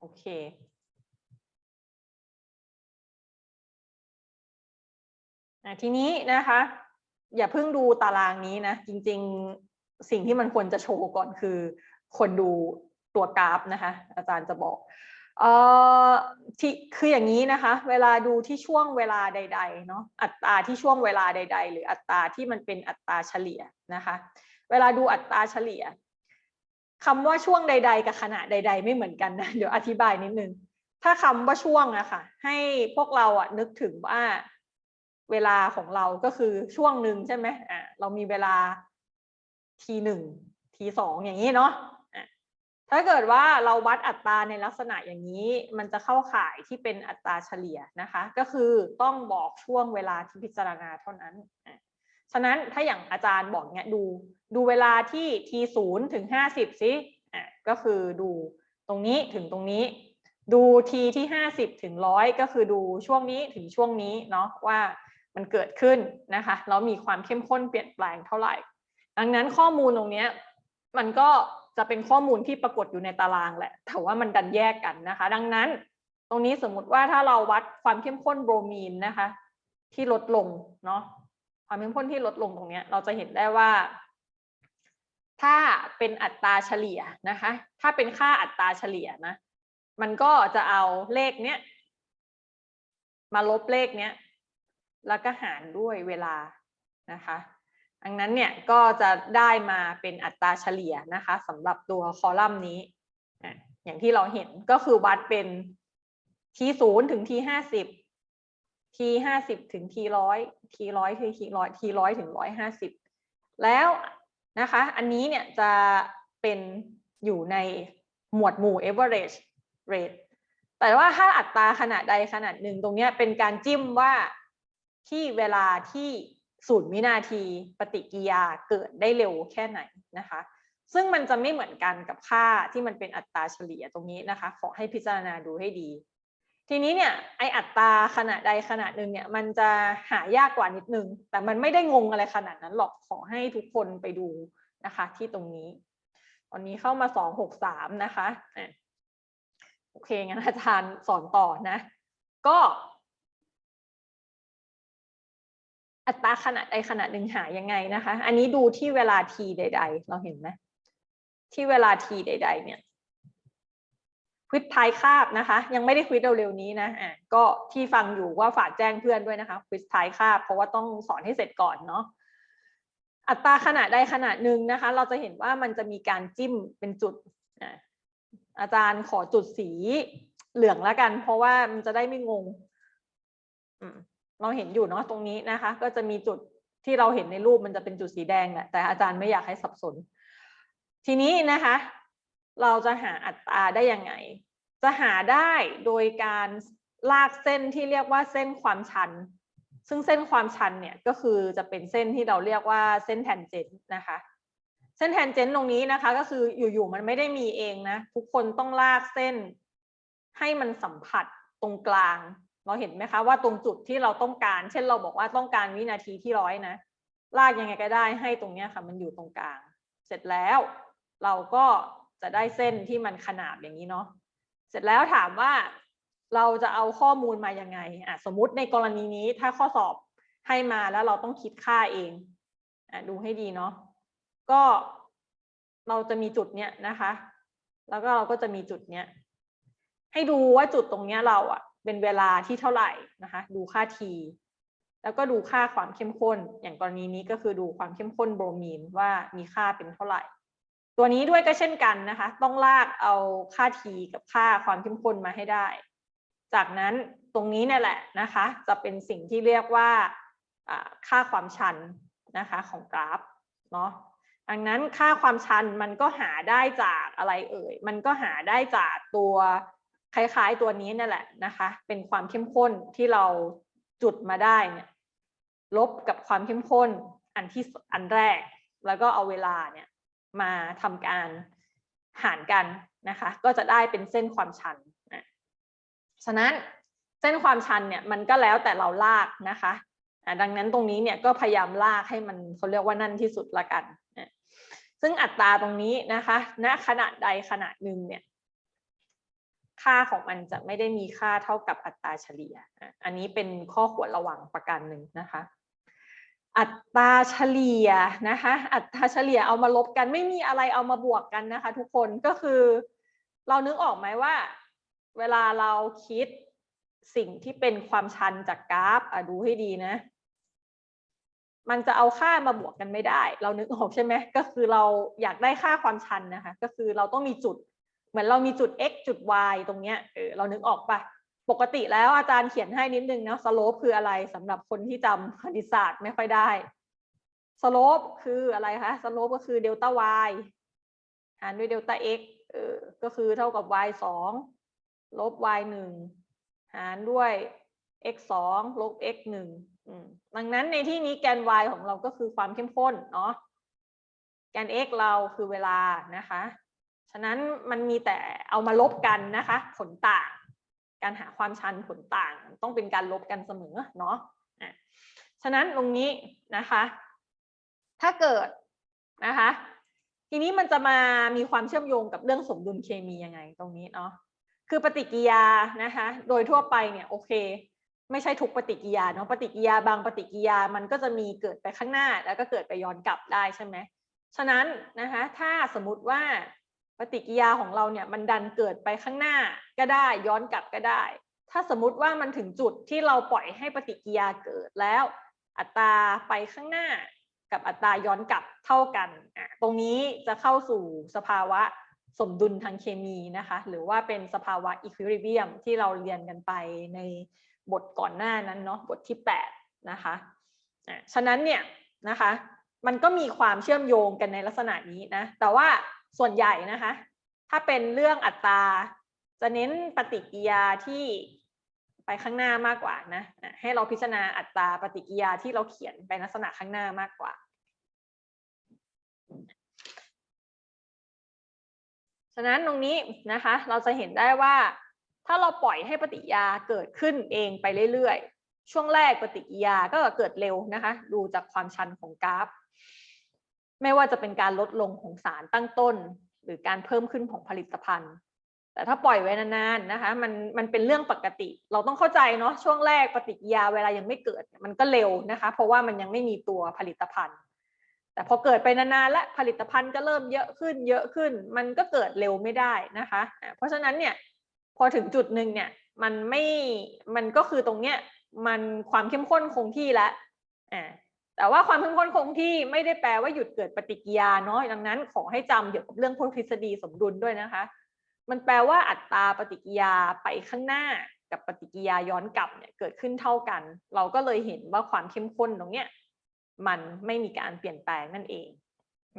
โอเค ทีนี้นะคะ อย่าเพิ่งดูตารางนี้นะ จริง ๆ สิ่งที่มันควรจะโชว์ก่อนคือ คนดูตัวกราฟนะคะ อาจารย์จะบอกเอ่อที่คืออย่างนี้นะคะ เวลาดูที่ช่วงเวลาใดๆเนาะอัตราที่ช่วงเวลาใด ๆ หรืออัตราที่มันเป็นอัตราเฉลี่ยนะคะ เวลาดูอัตราเฉลี่ย คำว่าช่วงใด ๆ กับขณะใด ๆ ไม่เหมือนกันนะเดี๋ยวอธิบายนิดนึง ถ้าคำว่าช่วงอะค่ะ ให้พวกเราอะนึกถึงว่าเวลาของเราก็คือช่วงหนึ่งใช่ไหมอะเรามีเวลาทีหนึ่งทีสองอย่างนี้เนาะอะถ้าเกิดว่าเราวัดอัตราในลักษณะอย่างนี้ มันจะเข้าข่ายที่เป็นอัตราเฉลี่ยนะคะ ก็คือต้องบอกช่วงเวลาที่พิจารณาเท่านั้นอะ ฉะนั้นถ้าอย่างอาจารย์บอกเนี้ยดูดูเวลาที่ทีศูนย์ถึงห้าสิบสิอะก็คือดูตรงนี้ถึงตรงนี้ ดูทีที่ห้าสิบถึงร้อยก็คือดูช่วงนี้ถึงช่วงนี้เนาะว่ามันเกิดขึ้นนะคะแล้วมีความเข้มข้นเปลี่ยนแปลงเท่าไหร่ ดังนั้นข้อมูลตรงเนี้ยมันก็จะเป็นข้อมูลที่ปรากฏอยู่ในตารางแหละ แต่ว่ามันดันแยกกันนะคะ ดังนั้นตรงนี้สมมุติว่าถ้าเราวัดความเข้มข้นโบรมีนนะคะ ที่ลดลงเนาะ ความเข้มข้นที่ลดลงตรงนี้เราจะเห็นได้ว่า ถ้าเป็นอัตราเฉลี่ยนะคะ ถ้าเป็นค่าอัตราเฉลี่ยนะ มันก็จะเอาเลขเนี้ยมาลบเลขเนี้ยแล้วก็หารด้วยเวลานะคะดังนั้นเนี่ยก็จะได้มาเป็นอัตราเฉลี่ยนะคะสำหรับตัวคอลัมน์นี้ อย่างที่เราเห็นก็คือวัดเป็นทีศูนย์ถึงทีห้าสิบ ทีห้าสิบถึงทีร้อยทีร้อยคือทีร้อยทีร้อยถึงร้อยห้าสิบแล้วนะคะ อันนี้เนี่ยจะเป็นอยู่ในหมวดหมู่ average rate แต่ว่าถ้าอัตราขนาดใดขนาดหนึ่งตรงนี้เป็นการจิ้มว่าที่เวลาที่ศูนย์วินาทีปฏิกิริยาเกิดได้เร็วแค่ไหนนะคะ ซึ่งมันจะไม่เหมือนกันกับค่าที่มันเป็นอัตราเฉลี่ยตรงนี้นะคะ ขอให้พิจารณาดูให้ดี ทีนี้เนี่ยไออัตราขนาดใดขนาดหนึ่งเนี่ยมันจะหายากกว่านิดนึง แต่มันไม่ได้งงอะไรขนาดนั้นหรอกขอให้ทุกคนไปดูนะคะ ที่ตรงนี้ ตอนนี้เข้ามาสองหกสามนะคะโอเคงั้นอาจารย์สอนต่อนะ ก็ อัตราขนาดใดขนาดหนึ่งหายังไงนะคะ อันนี้ดูที่เวลาทีใด ๆ เราเห็นไหมที่เวลาทีใด ๆ เนี่ย ควิดท้ายคาบนะคะ ยังไม่ได้ควิดเร็วๆนี้นะอะก็ที่ฟังอยู่ว่าฝากแจ้งเพื่อนด้วยนะคะควิดท้ายคาบเพราะว่าต้องสอนให้เสร็จก่อนเนาะอัตราขนาดใดขนาดหนึ่งนะคะ เราจะเห็นว่ามันจะมีการจิ้มเป็นจุดอะอาจารย์ขอจุดสีเหลืองแล้วกัน เพราะว่ามันจะได้ไม่งงเราเห็นอยู่เนาะตรงนี้นะคะ ก็จะมีจุดที่เราเห็นในรูปมันจะเป็นจุดสีแดงแหละแต่อาจารย์ไม่อยากให้สับสน ทีนี้นะคะ เราจะหาอัตราได้ยังไง จะหาได้โดยการลากเส้นที่เรียกว่าเส้นความชัน ซึ่งเส้นความชันเนี่ยก็คือจะเป็นเส้นที่เราเรียกว่าเส้นแทนเจนต์นะคะ เส้นแทนเจนต์ตรงนี้นะคะก็คืออยู่ๆมันไม่ได้มีเองนะ ทุกคนต้องลากเส้น ให้มันสัมผัสตรงกลาง เราเห็นไหมคะว่าตรงจุดที่เราต้องการ เช่นเราบอกว่าต้องการวินาทีที่ร้อยนะ ลากยังไงก็ได้ให้ตรงเนี้ยค่ะ มันอยู่ตรงกลาง เสร็จแล้ว เราก็ จะได้เส้นที่มันขนาบอย่างนี้เนาะเสร็จแล้วถามว่าเราจะเอาข้อมูลมายังไงอะสมมติในกรณีนี้ถ้าข้อสอบให้มาแล้วเราต้องคิดค่าเองอะดูให้ดีเนาะก็เราจะมีจุดเนี้ยนะคะ แล้วก็เราก็จะมีจุดเนี้ยให้ดูว่าจุดตรงเนี้ยเราอะเป็นเวลาที่เท่าไหร่นะคะ ดูค่า t แล้วก็ดูค่าความเข้มข้น อย่างกรณีนี้ก็คือดูความเข้มข้นโบรมีนว่ามีค่าเป็นเท่าไหร่ ตัวนี้ด้วยก็เช่นกันนะคะ ต้องลากเอาค่า t กับค่าความเข้มข้นมาให้ได้ จากนั้นตรงนี้เนี่ยแหละนะคะ จะเป็นสิ่งที่เรียกว่าค่าความชันนะคะของกราฟเนาะดังนั้นค่าความชันมันก็หาได้จากอะไรเอ่ย มันก็หาได้จากตัวคล้ายๆตัวนี้นั่นแหละนะคะ เป็นความเข้มข้นที่เราจุดมาได้เนี่ยลบกับความเข้มข้นอันที่อันแรก แล้วก็เอาเวลาเนี่ย มาทำการหารกันนะคะ ก็จะได้เป็นเส้นความชันนะฉะนั้นเส้นความชันเนี่ยมันก็แล้วแต่เราลากนะคะดังนั้นตรงนี้เนี่ยก็พยายามลากให้มันเขาเรียกว่านั่นที่สุดละกันนะซึ่งอัตราตรงนี้นะคะณขนาดใดขนาดหนึ่งเนี่ยค่าของมันจะไม่ได้มีค่าเท่ากับอัตราเฉลี่ย อันนี้เป็นข้อควรระวังประการหนึ่งนะคะ อัตราเฉลี่ยนะคะ อัตราเฉลี่ยเอามาลบกันไม่มีอะไรเอามาบวกกันนะคะ ทุกคนก็คือ เรานึกออกไหมว่า เวลาเราคิดสิ่งที่เป็นความชันจากกราฟอะดูให้ดีนะ มันจะเอาค่ามาบวกกันไม่ได้ เรานึกออกใช่ไหมก็คือเราอยากได้ค่าความชันนะคะ ก็คือเราต้องมีจุด เหมือนเรามีจุด x จุด y ตรงเนี้ยเออเรานึกออกปะ ปกติแล้วอาจารย์เขียนให้นิดนึงนะสโลปคืออะไรสำหรับคนที่จำคณิตศาสตร์ไม่ค่อยได้สโลปคืออะไรคะสโลปก็คือเดลต้า y หารด้วยเดลต้า x เออก็คือเท่ากับ y สองลบ y หนึ่งหารด้วย x สองลบ x หนึ่งดังนั้นในที่นี้แกน y ของเราก็คือความเข้มข้นเนาะแกน x เราคือเวลานะคะ ฉะนั้นมันมีแต่เอามาลบกันนะคะ ผลต่าง การหาความชันผลต่างต้องเป็นการลบกันเสมอเนาะะฉะนั้นตรงนี้นะคะ ถ้าเกิดนะคะ ทีนี้มันจะมามีความเชื่อมโยงกับเรื่องสมดุลเคมียังไงตรงนี้เนาะคือปฏิกิยานะคะ โดยทั่วไปเนี่ยโอเค ไม่ใช่ทุกปฏิกิยาเนาะปฏิกิยาบางปฏิกิยามันก็จะมีเกิดไปข้างหน้า แล้วก็เกิดไปย้อนกลับได้ใช่ไหมฉะนั้นนะคะ ถ้าสมมติว่า ปฏิกิยาของเราเนี่ยมันดันเกิดไปข้างหน้าก็ได้ย้อนกลับก็ได้ ถ้าสมมติว่ามันถึงจุดที่เราปล่อยให้ปฏิกิยาเกิดแล้ว อัตราไปข้างหน้ากับอัตราย้อนกลับเท่ากัน ตรงนี้จะเข้าสู่สภาวะสมดุลทางเคมีนะคะ หรือว่าเป็นสภาวะอีควิลิเบียมที่เราเรียนกันไปในบทก่อนหน้านั้นเนาะบทที่ 8 นะคะะฉะนั้นเนี่ยนะคะ มันก็มีความเชื่อมโยงกันในลักษณะนี้นะ แต่ว่า ส่วนใหญ่นะคะ ถ้าเป็นเรื่องอัตรา จะเน้นปฏิกิริยาที่ไปข้างหน้ามากกว่านะให้เราพิจารณาอัตราปฏิกิริยาที่เราเขียนไปลักษณะข้างหน้ามากกว่าฉะนั้นตรงนี้นะคะ เราจะเห็นได้ว่า ถ้าเราปล่อยให้ปฏิกิริยาเกิดขึ้นเองไปเรื่อยๆ ช่วงแรกปฏิกิริยาก็เกิดเร็วนะคะ ดูจากความชันของกราฟ ไม่ว่าจะเป็นการลดลงของสารตั้งต้น หรือการเพิ่มขึ้นของผลิตภัณฑ์ แต่ถ้าปล่อยไว้นานๆนะคะมันมันเป็นเรื่องปกติ เราต้องเข้าใจเนาะช่วงแรกปฏิกิริยาเวลายังไม่เกิดมันก็เร็วนะคะ เพราะว่ามันยังไม่มีตัวผลิตภัณฑ์ แต่พอเกิดไปนานๆและผลิตภัณฑ์ก็เริ่มเยอะขึ้นเยอะขึ้น มันก็เกิดเร็วไม่ได้นะคะอะเพราะฉะนั้นเนี่ยพอถึงจุดหนึ่งเนี่ยมันไม่มันก็คือตรงเนี้ยมันความเข้มข้นคงที่แล้วอ่า แต่ว่าความเข้มข้นคงที่ไม่ได้แปลว่าหยุดเกิดปฏิกิริยาเนาะดังนั้นขอให้จำเกี่ยวกับเรื่องพวกทฤษฎีสมดุลด้วยนะคะ มันแปลว่าอัตราปฏิกิริยาไปข้างหน้ากับปฏิกิริยาย้อนกลับเนี่ยเกิดขึ้นเท่ากัน เราก็เลยเห็นว่าความเข้มข้นตรงเนี้ยมันไม่มีการเปลี่ยนแปลงนั่นเองอ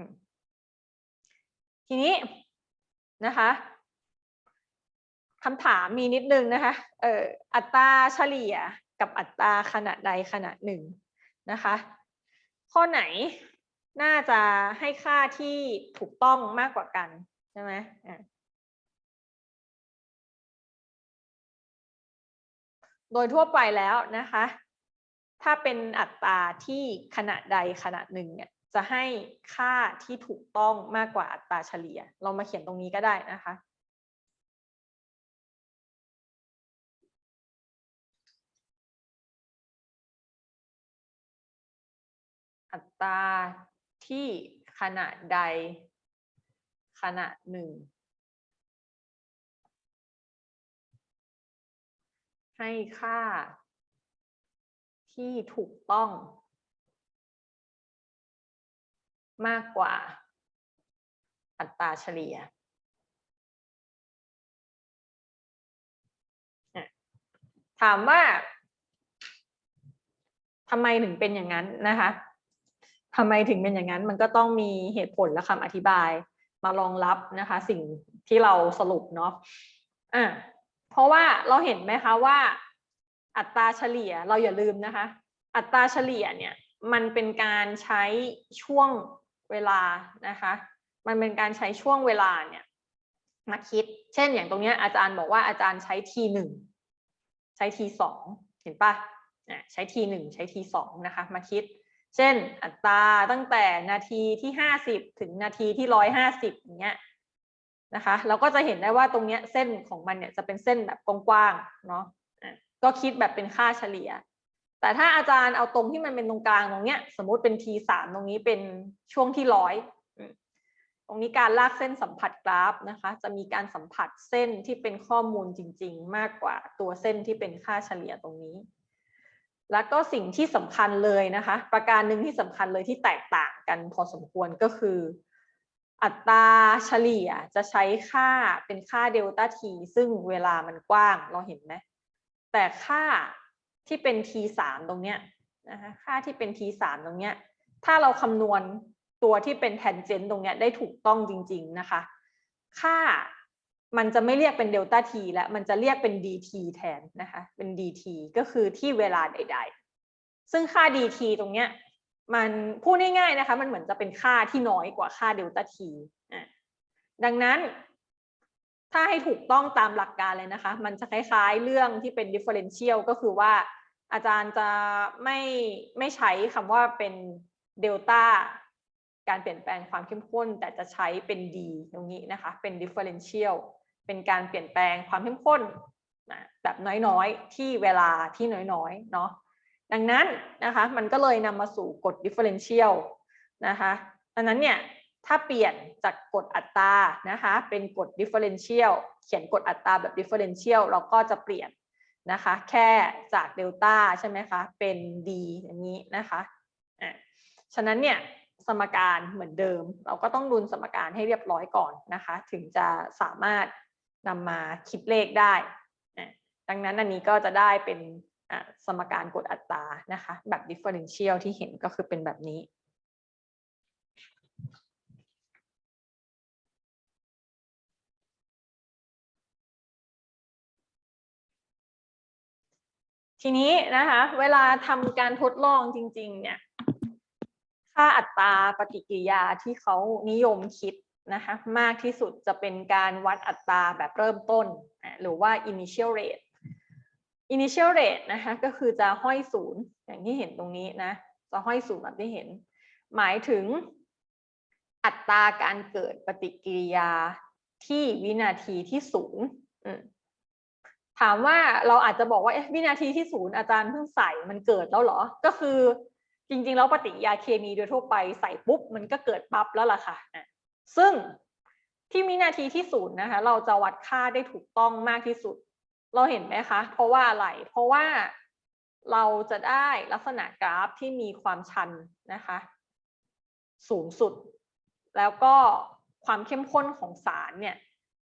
ทีนี้นะคะคำถามมีนิดนึงนะคะเอ่ออัตราเฉลี่ยกับอัตราขณะใดขณะหนึ่งนะคะ ข้อไหนน่าจะให้ค่าที่ถูกต้องมากกว่ากันใช่ไหมอะโดยทั่วไปแล้วนะคะ ถ้าเป็นอัตราที่ขณะใดขณะหนึ่งเนี่ยจะให้ค่าที่ถูกต้องมากกว่าอัตราเฉลี่ย เรามาเขียนตรงนี้ก็ได้นะคะ อัตราที่ขณะใด ขณะหนึ่ง ให้ค่า ที่ถูกต้อง มากกว่า อัตราเฉลี่ยถามว่าทำไมถึงเป็นอย่างนั้นนะคะ ทำไมถึงเป็นอย่างนั้นมันก็ต้องมีเหตุผลและคำอธิบายมารองรับนะคะ สิ่งที่เราสรุปเนาะอะเพราะว่าเราเห็นไหมคะว่า อัตราเฉลี่ยเราอย่าลืมนะคะ อัตราเฉลี่ยเนี่ยมันเป็นการใช้ช่วงเวลานะคะ มันเป็นการใช้ช่วงเวลาเนี่ยมาคิด เช่นอย่างตรงเนี้ยอาจารย์บอกว่าอาจารย์ใช้ทีหนึ่งใช้ทีสองเห็นปะอะใช้ทีหนึ่งใช้ทีสองนะคะ มาคิด เช่น อัตราตั้งแต่นาทีที่ห้าสิบถึงนาทีที่ร้อยห้าสิบอย่างเงี้ยนะคะ เราก็จะเห็นได้ว่าตรงเนี้ยเส้นของมันเนี่ยจะเป็นเส้นแบบกว้างๆเนาะก็คิดแบบเป็นค่าเฉลี่ย แต่ถ้าอาจารย์เอาตรงที่มันเป็นตรงกลางตรงเนี้ย สมมติเป็น t สามตรงนี้เป็นช่วงที่ร้อยตรงนี้การลากเส้นสัมผัสกราฟนะคะ จะมีการสัมผัสเส้นที่เป็นข้อมูลจริง ๆ มากกว่าตัวเส้นที่เป็นค่าเฉลี่ยตรงนี้ แล้วก็สิ่งที่สำคัญเลยนะคะ ประการหนึ่งที่สำคัญเลยที่แตกต่างกันพอสมควรก็คือ อัตราเฉลี่ยจะใช้ค่าเป็นค่าเดลต้าทีซึ่งเวลามันกว้างเราเห็นไหมแต่ค่าที่เป็น t สามตรงเนี้ยนะคะค่าที่เป็น t สามตรงเนี้ยถ้าเราคำนวณตัวที่เป็นแทนเจนต์ตรงเนี้ยได้ถูกต้องจริง ๆ นะคะ ค่า มันจะไม่เรียกเป็นเดลต้าทีแล้วมันจะเรียกเป็น dt แทนนะคะ เป็น dt ก็คือที่เวลาใด ๆ ซึ่งค่า dt ตรงเนี้ยมันพูดง่ายๆนะคะ มันเหมือนจะเป็นค่าที่น้อยกว่าค่าเดลต้าทีอะดังนั้นถ้าให้ถูกต้องตามหลักการเลยนะคะ มันจะคล้ายๆ เรื่องที่เป็น differential ก็คือว่าอาจารย์จะไม่ไม่ใช้คำว่าเป็นเดลต้าการเปลี่ยนแปลงความเข้มข้น แต่จะใช้เป็น d ตรงนี้นะคะ เป็น differential เป็นการเปลี่ยนแปลงความเข้มข้นนะแบบน้อยๆ ที่เวลาที่น้อยๆเนาะดังนั้นนะคะมันก็เลยนำมาสู่กฎ differential นะคะดังนั้นเนี่ยถ้าเปลี่ยนจากกฎอัตรานะคะเป็นกฎ differential เขียนกฎอัตราแบบ differential เราก็จะเปลี่ยนนะคะแค่จากเดลต้าใช่ไหมคะเป็น d อย่างนี้นะคะอะฉะนั้นเนี่ยสมการเหมือนเดิม เราก็ต้องดุลสมการให้เรียบร้อยก่อนนะคะ ถึงจะสามารถ นำมาคิดเลขได้ ดังนั้นอันนี้ก็จะได้เป็นสมการกดอัตรานะคะ แบบ differential ที่เห็นก็คือเป็นแบบนี้ ทีนี้นะคะ เวลาทำการทดลองจริง ๆ เนี่ย ค่าอัตราปฏิกิริยาที่เขานิยมคิด นะคะมากที่สุดจะเป็นการวัดอัตราแบบเริ่มต้น หรือว่า initial rate initial rate นะคะก็คือจะห้อยศูนย์อย่างที่เห็นตรงนี้นะจะห้อยศูนย์แบบที่เห็น หมายถึงอัตราการเกิดปฏิกิริยาที่วินาทีที่ศูนย์ถามว่าเราอาจจะบอกว่าวินาทีที่ศูนย์อาจารย์เพิ่งใส่มันเกิดแล้วเหรอ ก็คือจริงๆ แล้วปฏิกิริยาเคมีโดยทั่วไปใส่ปุ๊บมันก็เกิดปั๊บแล้วล่ะค่ะ ซึ่งที่วินาทีที่ศูนย์นะคะ เราจะวัดค่าได้ถูกต้องมากที่สุด เราเห็นไหมคะ เพราะว่าอะไร เพราะว่าเราจะได้ลักษณะกราฟที่มีความชันนะคะ สูงสุด แล้วก็ความเข้มข้นของสารเนี่ย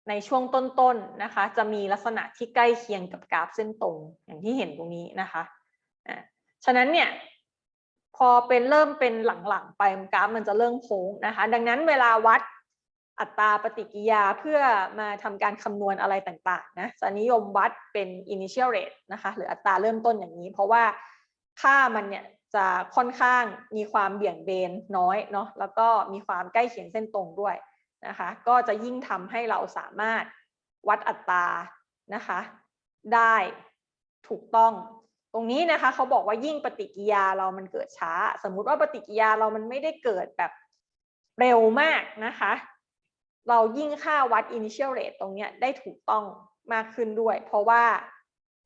ในช่วงต้นๆนนะคะ จะมีลักษณะที่ใกล้เคียงกับกราฟเส้นตรงอย่างที่เห็นตรงนี้นะคะอ่าฉะนั้นเนี่ย พอเป็นเริ่มเป็นหลังๆ ไปกราฟมันจะเริ่มโค้งนะคะ ดังนั้นเวลาวัดอัตราปฏิกิริยาเพื่อมาทำการคำนวณอะไรต่างๆนะจะนิยมวัดเป็น initial rate นะคะ หรืออัตราเริ่มต้นอย่างนี้ เพราะว่าค่ามันเนี่ยจะค่อนข้างมีความเบี่ยงเบนน้อยเนาะแล้วก็มีความใกล้เคียงเส้นตรงด้วยนะคะ ก็จะยิ่งทำให้เราสามารถวัดอัตรานะคะ ได้ถูกต้อง ตรงนี้นะคะเขาบอกว่ายิ่งปฏิกิยาเรามันเกิดช้า สมมุติว่าปฏิกิยาเรามันไม่ได้เกิดแบบเร็วมากนะคะ เรายิ่งค่าวัด initial rate ตรงเนี้ยได้ถูกต้องมากขึ้นด้วย เพราะว่า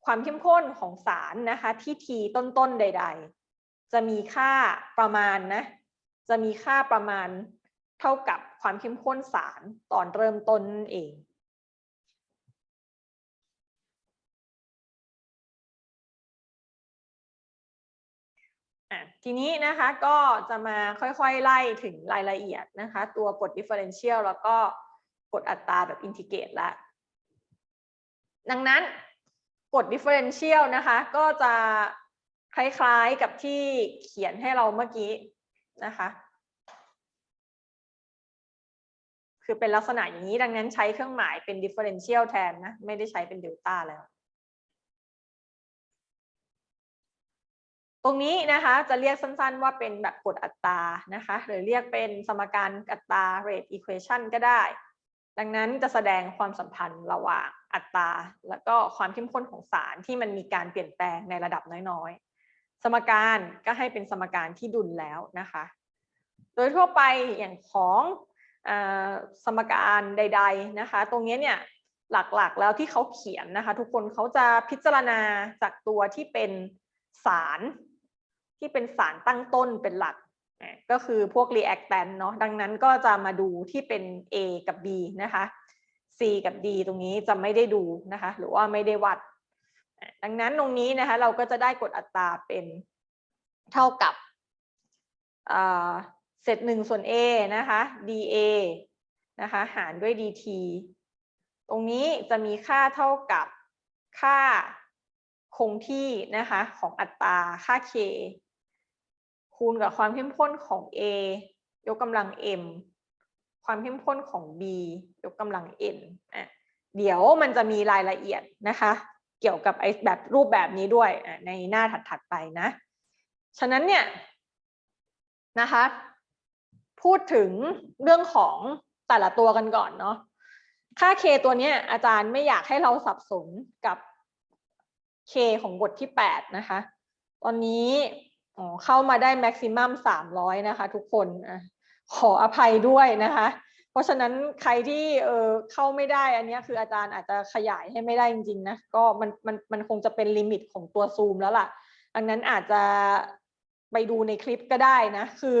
ความเข้มข้นของสารนะคะที่ทีต้นๆใด ๆ จะมีค่าประมาณนะจะมีค่าประมาณเท่ากับความเข้มข้นสารตอนเริ่มต้นเอง อะทีนี้นะคะก็จะมาค่อยๆไล่ถึงรายละเอียดนะคะ ตัวกฎ differential แล้วก็กฎอัตราแบบอินทิเกรตละ ดังนั้นกฎ differential นะคะก็จะคล้ายๆกับที่เขียนให้เราเมื่อกี้นะคะ คือเป็นลักษณะอย่างนี้ดังนั้นใช้เครื่องหมายเป็น differential แทนนะ ไม่ได้ใช้เป็น delta แล้ว รงนี้นะคะจะเรียกสั้นๆว่าเป็นแบบกฎอัตรานะคะหรือเรียกเป็นสมการอัตรา rate equation ก็ได้ ดังนั้นจะแสดงความสัมพันธ์ระหว่างอัตรา แล้วก็ความเข้มข้นของสารที่มันมีการเปลี่ยนแปลงในระดับน้อยๆ สมการก็ให้เป็นสมการที่ดุลแล้วนะคะ โดยทั่วไปอย่างของอสมการใด ๆนะคะ ตรงนี้เนี่ยหลักๆแล้วที่เขาเขียนนะคะ ทุกคนเขาจะพิจารณาจากตัวที่เป็นสาร ที่เป็นสารตั้งต้นเป็นหลักก็คือพวก reactant เนาะดังนั้นก็จะมาดูที่เป็น A กับ B นะคะ C กับ D ตรงนี้จะไม่ได้ดูนะคะ หรือว่าไม่ได้วัด ดังนั้นตรงนี้นะคะเราก็จะได้กฎอัตราเป็นเท่ากับอ่าเศษหนึ่งส่วน A นะคะ dA นะคะหารด้วย dt ตรงนี้จะมีค่าเท่ากับค่าคงที่นะคะของอัตราค่า k คูณกับความเข้มข้นของ A ยกกำลัง m ความเข้มข้นของ B ยกกำลัง n อะเดี๋ยวมันจะมีรายละเอียดนะคะ เกี่ยวกับไอ้แบบรูปแบบนี้ด้วยอะในหน้าถัดๆไปนะ ฉะนั้นเนี่ยนะคะ พูดถึงเรื่องของแต่ละตัวกันก่อนเนาะค่า k ตัวเนี้ยอาจารย์ไม่อยากให้เราสับสนกับ k ของบทที่ 8 นะคะ ตอนนี้ อ๋อเข้ามาได้ maximum 300นะคะ ทุกคนอะขออภัยด้วยนะคะ เพราะฉะนั้นใครที่เออเข้าไม่ได้อันนี้คืออาจารย์อาจจะขยายให้ไม่ได้จริงๆนะก็มันมันมันคงจะเป็นลิมิตของตัวซูมแล้วล่ะดังนั้นอาจจะไปดูในคลิปก็ได้นะ คือ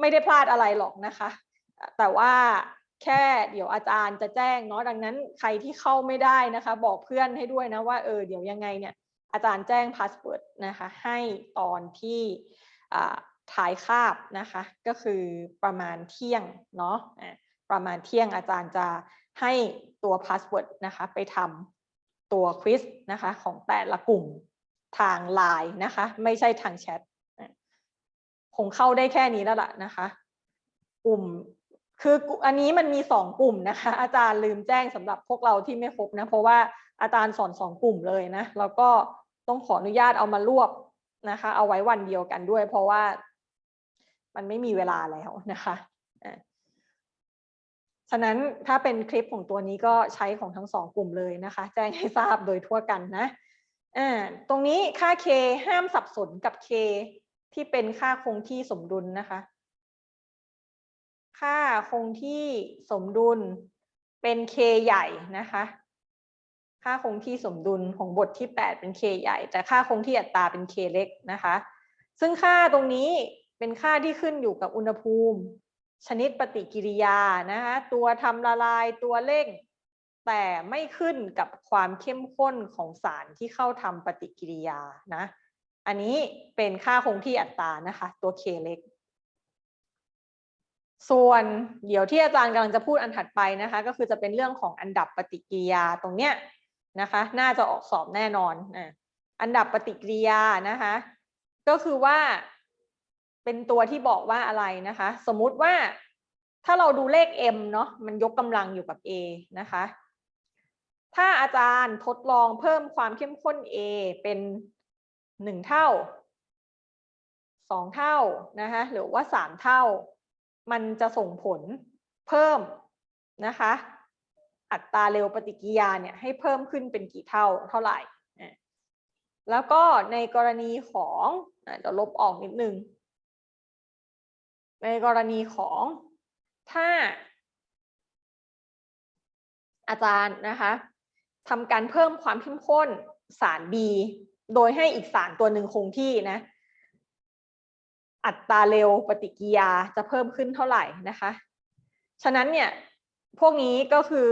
ไม่ได้พลาดอะไรหรอกนะคะ แต่ว่าแค่เดี๋ยวอาจารย์จะแจ้งเนาะดังนั้นใครที่เข้าไม่ได้นะคะ บอกเพื่อนให้ด้วยนะว่าเออเดี๋ยวยังไงเนี่ย อาจารย์แจ้งพาสเวิร์ดนะคะให้ตอนที่อ่ายคาบนะคะก็คือประมาณเที่ยงเนาะประมาณเที่ยงอาจารย์จะให้ตัวพาสเวิร์ดนะคะไปทำตัวควิสนะคะของแต่ละกลุ่มทางไลน์นะคะไม่ใช่ทางแชทคงเข้าได้แค่นี้แล้วล่ะนะคะ กลุ่มคืออันนี้มันมีสองกลุ่มนะคะ อาจารย์ลืมแจ้งสำหรับพวกเราที่ไม่ครบนะ เพราะว่าอาจารย์สอนสองกลุ่มเลยนะ แล้วก็ ต้องขออนุญาตเอามารวบนะคะ เอาไว้วันเดียวกันด้วย เพราะว่ามันไม่มีเวลาแล้วนะคะฉะนั้นถ้าเป็นคลิปของตัวนี้ก็ใช้ของทั้งสองกลุ่มเลยนะคะ แจ้งให้ทราบโดยทั่วกันนะตรงนี้ค่า k ห้ามสับสนกับ k ที่เป็นค่าคงที่สมดุลนะคะ ค่าคงที่สมดุลเป็น k ใหญ่นะคะ ค่าคงที่สมดุลของบทที่ 8 เป็น k ใหญ่ แต่ค่าคงที่อัตราเป็น k เล็กนะคะ ซึ่งค่าตรงนี้เป็นค่าที่ขึ้นอยู่กับอุณหภูมิ ชนิดปฏิกิริยานะคะตัวทำละลายตัวเร่ง แต่ไม่ขึ้นกับความเข้มข้นของสารที่เข้าทำปฏิกิริยานะอันนี้เป็นค่าคงที่อัตรานะคะ ตัว k เล็ก ส่วนเดี๋ยวที่อาจารย์กำลังจะพูดอันถัดไปนะคะ ก็คือจะเป็นเรื่องของอันดับปฏิกิริยาตรงเนี้ย นะคะ น่าจะออกสอบแน่นอนอะอันดับปฏิกิริยานะคะ ก็คือว่าเป็นตัวที่บอกว่าอะไรนะคะ สมมุติว่าถ้าเราดูเลข m เนาะมันยกกำลังอยู่กับ a นะคะ ถ้าอาจารย์ทดลองเพิ่มความเข้มข้น a เป็นหนึ่งเท่าสองเท่านะคะหรือว่าสามเท่า มันจะส่งผลเพิ่มนะคะ อัตราเร็วปฏิกิยาเนี่ยให้เพิ่มขึ้นเป็นกี่เท่าเท่าไหร่ แล้วก็ในกรณีของเดี๋ยวลบออกนิดนึง ในกรณีของถ้า อาจารย์นะคะทำการเพิ่มความเข้มข้นสาร B โดยให้อีกสารตัวหนึ่งคงที่นะอัตราเร็วปฏิกิยาจะเพิ่มขึ้นเท่าไหร่นะคะ ฉะนั้นเนี่ย พวกนี้ก็คือ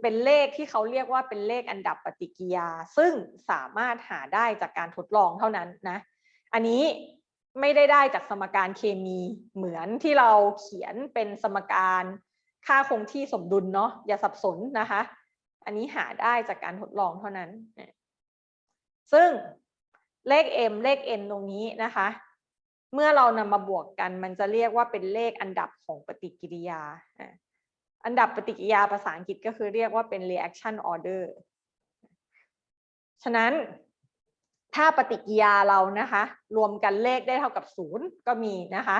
เป็นเลขที่เขาเรียกว่าเป็นเลขอันดับปฏิกิยา ซึ่งสามารถหาได้จากการทดลองเท่านั้นนะ อันนี้ไม่ได้ได้จากสมการเคมีเหมือนที่เราเขียนเป็นสมการค่าคงที่สมดุลเนาะอย่าสับสนนะคะ อันนี้หาได้จากการทดลองเท่านั้น ซึ่งเลข m เลข n ตรงนี้นะคะ เมื่อเรานำมาบวกกันมันจะเรียกว่าเป็นเลขอันดับของปฏิกิริยา อันดับปฏิกิริยาภาษาอังกฤษก็คือเรียกว่าเป็น reaction order ฉะนั้นถ้าปฏิกิริยาเรานะคะ รวมกันเลขได้เท่ากับศูนย์ก็มีนะคะ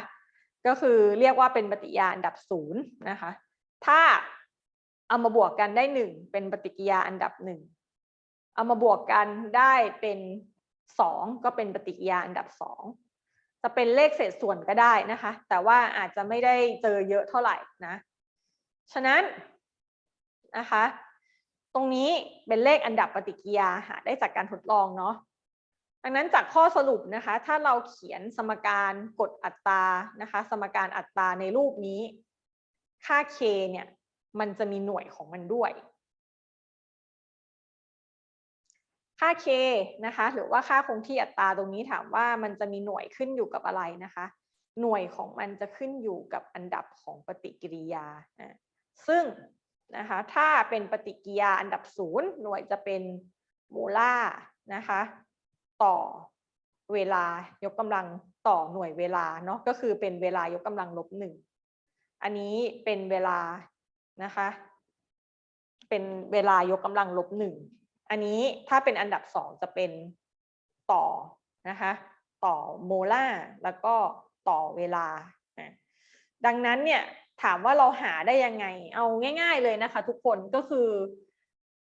ก็คือเรียกว่าเป็นปฏิกิริยาอันดับศูนย์นะคะ ถ้าเอามาบวกกันได้หนึ่งเป็นปฏิกิริยาอันดับหนึ่งเอามาบวกกันได้เป็นสองก็เป็นปฏิกิริยาอันดับสองจะเป็นเลขเศษส่วนก็ได้นะคะ แต่ว่าอาจจะไม่ได้เจอเยอะเท่าไหร่นะ ฉะนั้นนะคะ ตรงนี้เป็นเลขอันดับปฏิกิริยาหาได้จากการทดลองเนาะดังนั้นจากข้อสรุปนะคะ ถ้าเราเขียนสมการกดอัตรานะคะ สมการอัตราในรูปนี้ ค่า k เนี่ยมันจะมีหน่วยของมันด้วย ค่า k นะคะ หรือว่าค่าคงที่อัตราตรงนี้ถามว่ามันจะมีหน่วยขึ้นอยู่กับอะไรนะคะ หน่วยของมันจะขึ้นอยู่กับอันดับของปฏิกิริยาอะ ซึ่งนะคะถ้าเป็นปฏิกิริยาอันดับศูนย์หน่วยจะเป็นโมลานะคะต่อเวลายกกำลังต่อหน่วยเวลาเนาะก็คือเป็นเวลายกกำลังลบหนึ่งอันนี้เป็นเวลานะคะเป็นเวลายกกำลังลบหนึ่งอันนี้ถ้าเป็นอันดับสองจะเป็นต่อนะคะต่อโมลาแล้วก็ต่อเวลา ดังนั้นเนี่ย ถามว่าเราหาได้ยังไง เอาง่าย ๆ เลยนะคะ ทุกคนก็คือ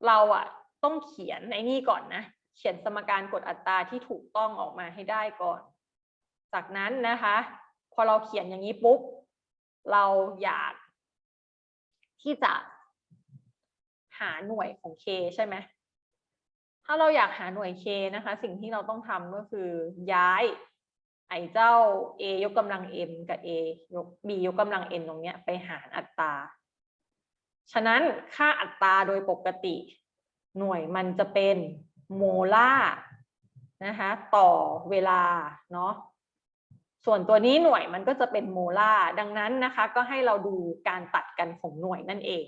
เราอะต้องเขียนไอ้นี่ก่อนนะ เขียนสมการกดอัตราที่ถูกต้องออกมาให้ได้ก่อน จากนั้นนะคะ พอเราเขียนอย่างนี้ปุ๊บเราอยาก ที่จะหาหน่วยของ k ใช่ไหมถ้าเราอยากหาหน่วย k นะคะ สิ่งที่เราต้องทำก็คือย้าย ไอ้เจ้า a ยกกำลัง m กับ a ยก b ยกกำลัง n ตรงเนี้ยไปหารอัตรา ฉะนั้นค่าอัตราโดยปกติ หน่วยมันจะเป็นโมลาร์นะคะต่อเวลาเนาะส่วนตัวนี้หน่วยมันก็จะเป็นโมลาร์ดังนั้นนะคะก็ให้เราดูการตัดกันของหน่วยนั่นเอง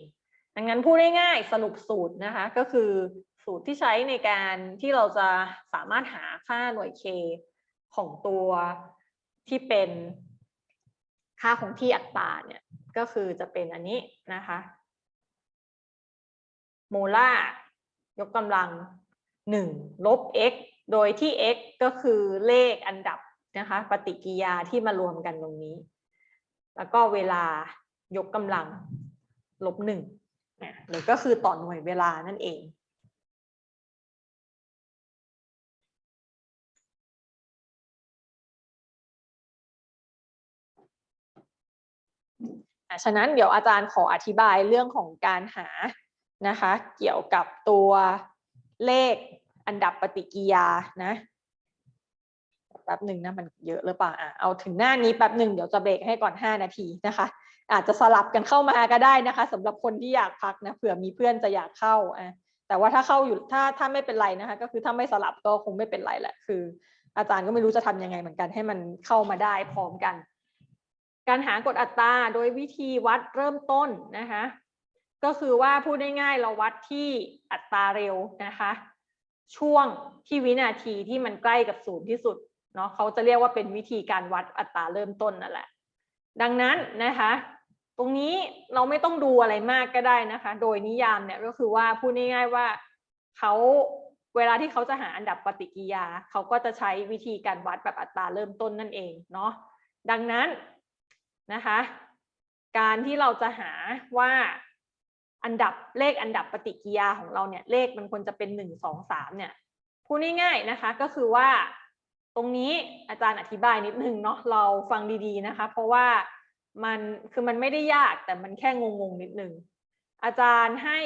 ดังนั้นพูดง่ายๆสรุปสูตรนะคะก็คือสูตรที่ใช้ในการที่เราจะสามารถหาค่าหน่วย k ของตัวที่เป็นค่าของที่อัตราเนี่ยก็คือจะเป็นอันนี้นะคะโมลายกกำลัง 1 ลบ x โดยที่ x ก็คือเลขอันดับนะคะปฏิกิริยาที่มารวมกันตรงนี้ แล้วก็เวลายกกำลังลบหนึ่งหรือก็คือต่อหน่วยเวลานั่นเอง ฉะนั้นเดี๋ยวอาจารย์ขออธิบายเรื่องของการหานะคะ เกี่ยวกับตัวเลขอันดับปฏิกิยานะแป๊บหนึ่งนะมันเยอะหรือเปล่าอะเอาถึงหน้านี้แป๊บหนึ่งเดี๋ยวจะเบรกให้ก่อน 5 นาทีนะคะ อาจจะสลับกันเข้ามาก็ได้นะคะสำหรับคนที่อยากพักนะเผื่อมีเพื่อนจะอยากเข้าอะแต่ว่าถ้าเข้าอยู่ถ้าถ้าไม่เป็นไรนะคะ ก็คือถ้าไม่สลับก็คงไม่เป็นไรแหละคือ อาจารย์ก็ไม่รู้จะทำยังไงเหมือนกันให้มันเข้ามาได้พร้อมกัน การหากฎอัตราโดยวิธีวัดเริ่มต้นนะคะก็คือว่าพูดง่ายๆเราวัดที่อัตราเร็วนะคะ ช่วงที่วินาทีที่มันใกล้กับศูนย์ที่สุดเนาะเขาจะเรียกว่าเป็นวิธีการวัดอัตราเริ่มต้นนั่นแหละ ดังนั้นนะคะ ตรงนี้เราไม่ต้องดูอะไรมากก็ได้นะคะ โดยนิยามเนี่ยก็คือว่าพูดง่ายๆว่าเขาเวลาที่เขาจะหาอันดับปฏิกิริยาเขาก็จะใช้วิธีการวัดแบบอัตราเริ่มต้นนั่นเองเนาะดังนั้น นะคะ การที่เราจะหาว่าอันดับเลขอันดับปฏิกิริยาของเราเนี่ยเลขมันควรจะเป็นหนึ่งสองสามเนี่ยพูดง่ายๆนะคะก็คือว่าตรงนี้อาจารย์อธิบายนิดนึงเนาะเราฟังดีๆนะคะ เพราะว่ามันคือมันไม่ได้ยากแต่มันแค่งงๆนิดนึงอาจารย์ให้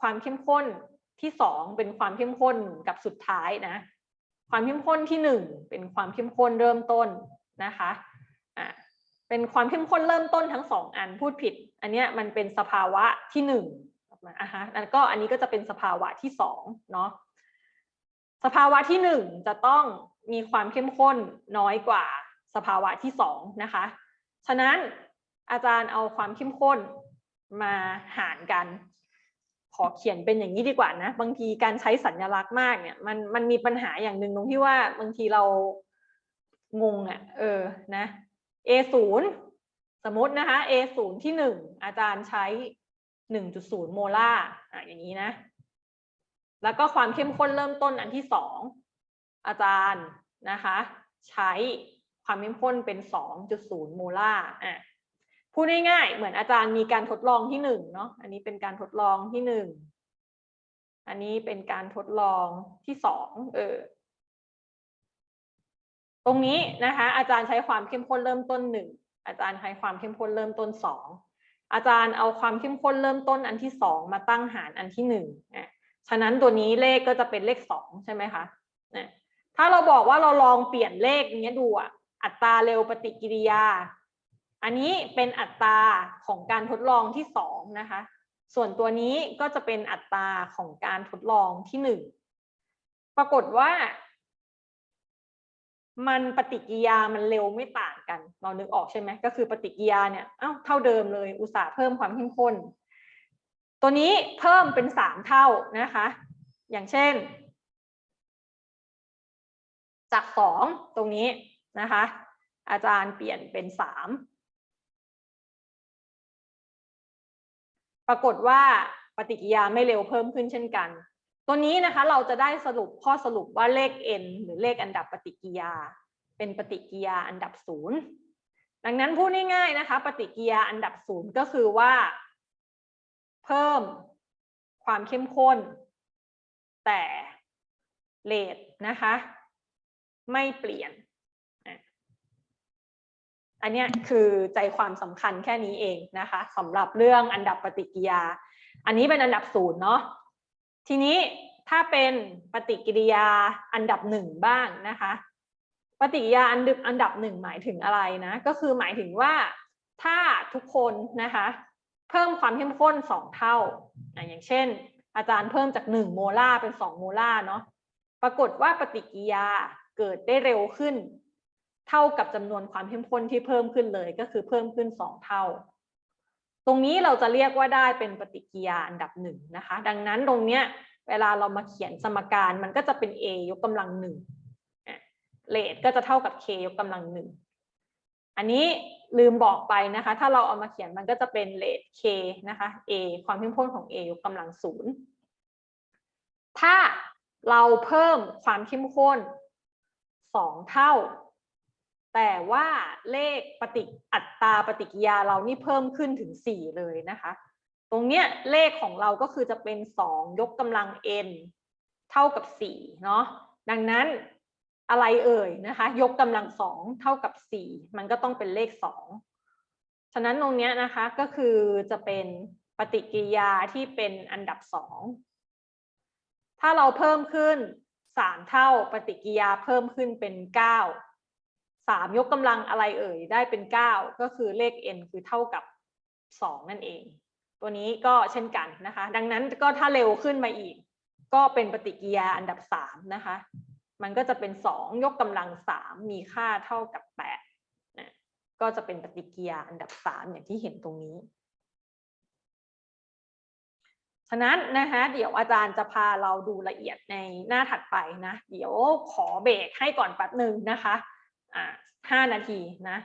ความเข้มข้นที่สองเป็นความเข้มข้นกับสุดท้ายนะ ความเข้มข้นที่หนึ่งเป็นความเข้มข้นเริ่มต้นนะคะอะ เป็นความเข้มข้นเริ่มต้นทั้งสองอันพูดผิด อันเนี้ยมันเป็นสภาวะที่หนึ่งอะฮะแล้วก็อันนี้ก็จะเป็นสภาวะที่สองเนาะสภาวะที่หนึ่งจะต้องมีความเข้มข้นน้อยกว่าสภาวะที่สองนะคะ ฉะนั้นอาจารย์เอาความเข้มข้นมาหารกัน ขอเขียนเป็นอย่างนี้ดีกว่านะ บางทีการใช้สัญลักษณ์มากเนี่ยมันมันมีปัญหาอย่างหนึ่งตรงที่ว่าบางทีเรางงอะ่ะเออนะ a ศูนย์สมมตินะคะ a ศูนย์ที่หนึ่งอาจารย์ใช้หนึ่งจุดศูนย์โมลาร์อะอย่างนี้นะ แล้วก็ความเข้มข้นเริ่มต้นอันที่สองอาจารย์นะคะ ใช้ความเข้มข้นเป็น 2.0 โมลาร์อะพูดง่ายๆเหมือนอาจารย์มีการทดลองที่หนึ่งเนาะอันนี้เป็นการทดลองที่หนึ่งอันนี้เป็นการทดลองที่สองเออ ตรงนี้นะคะอาจารย์ใช้ความเข้มข้นเริ่มต้นหนึ่งอาจารย์ใช้ความเข้มข้นเริ่มต้นสองอาจารย์เอาความเข้มข้นเริ่มต้นอันที่สองมาตั้งหารอันที่หนึ่งอะฉะนั้นตัวนี้เลขก็จะเป็นเลขสองใช่ไหมคะเนี่ยถ้าเราบอกว่าเราลองเปลี่ยนเลขเนี้ยดูอะอัตราเร็วปฏิกิริยา อันนี้เป็นอัตราของการทดลองที่สองนะคะ ส่วนตัวนี้ก็จะเป็นอัตราของการทดลองที่หนึ่งปรากฏว่า มันปฏิกิยามันเร็วไม่ต่างกันเรานึกออกใช่ไหมก็คือปฏิกิยาเนี่ยเอ้าเท่าเดิมเลย อุตสาห์เพิ่มความเข้มข้น ตัวนี้เพิ่มเป็นสามเท่านะคะ อย่างเช่น จากสองตรงนี้นะคะ อาจารย์เปลี่ยนเป็นสามปรากฏว่าปฏิกิยาไม่เร็วเพิ่มขึ้นเช่นกัน ตัวนี้นะคะเราจะได้สรุปข้อสรุปว่าเลข n หรือเลขอันดับปฏิกิยา เป็นปฏิกิยาอันดับศูนย์ดังนั้นพูดง่ายๆนะคะ ปฏิกิยาอันดับศูนย์ก็คือว่า เพิ่มความเข้มข้น แต่เลทนะคะ ไม่เปลี่ยน อันนี้คือใจความสำคัญแค่นี้เองนะคะสำหรับเรื่องอันดับปฏิกิยา อันนี้เป็นอันดับศูนย์เนาะ ทีนี้ถ้าเป็นปฏิกิริยาอันดับหนึ่งบ้างนะคะ ปฏิกิริยาอันดับอันดับหนึ่งหมายถึงอะไรนะ ก็คือหมายถึงว่าถ้าทุกคนนะคะ เพิ่มความเข้มข้นสองเท่าอะอย่างเช่น อาจารย์เพิ่มจากหนึ่งโมลาร์เป็นสองโมลาร์เนาะปรากฏว่าปฏิกิริยาเกิดได้เร็วขึ้น เท่ากับจำนวนความเข้มข้นที่เพิ่มขึ้นเลยก็คือเพิ่มขึ้นสองเท่า ตรงนี้เราจะเรียกว่าได้เป็นปฏิกิริยาอันดับหนึ่งนะคะ ดังนั้นตรงเนี้ยเวลาเรามาเขียนสมการมันก็จะเป็น a ยกกำลังหนึ่งเลทก็จะเท่ากับ k ยกกำลังหนึ่งอันนี้ลืมบอกไปนะคะ ถ้าเราเอามาเขียนมันก็จะเป็นเลท k นะคะ a ความเข้มข้นของ a ยกกำลังศูนย์ถ้าเราเพิ่มความเข้มข้นสองเท่า แต่ว่าเลขปฏิอัตราปฏิกิยาเรานี่เพิ่มขึ้นถึงสี่เลยนะคะ ตรงเนี้ยเลขของเราก็คือจะเป็นสองยกกำลัง n เท่ากับสี่เนาะดังนั้นอะไรเอ่ยนะคะ ยกกำลังสองเท่ากับสี่มันก็ต้องเป็นเลขสองฉะนั้นตรงเนี้ยนะคะก็คือจะเป็นปฏิกิริยาที่เป็นอันดับสองถ้าเราเพิ่มขึ้นสามเท่าปฏิกิริยาเพิ่มขึ้นเป็นเสามยกกำลังอะไรเอ่ยได้เป็นเก้าก็คือเลข n คือเท่ากับสองนั่นเอง ตัวนี้ก็เช่นกันนะคะ ดังนั้นก็ถ้าเร็วขึ้นมาอีก ก็เป็นปฏิกิริยาอันดับสามนะคะ มันก็จะเป็นสองยกกำลังสามมีค่าเท่ากับแปดนะก็จะเป็นปฏิกิริยาอันดับสามอย่างที่เห็นตรงนี้ฉะนั้นนะคะเดี๋ยวอาจารย์จะพาเราดูละเอียดในหน้าถัดไปนะ เดี๋ยวขอเบรกให้ก่อนแป๊บหนึ่งนะคะ อ่าห้านาทีนะ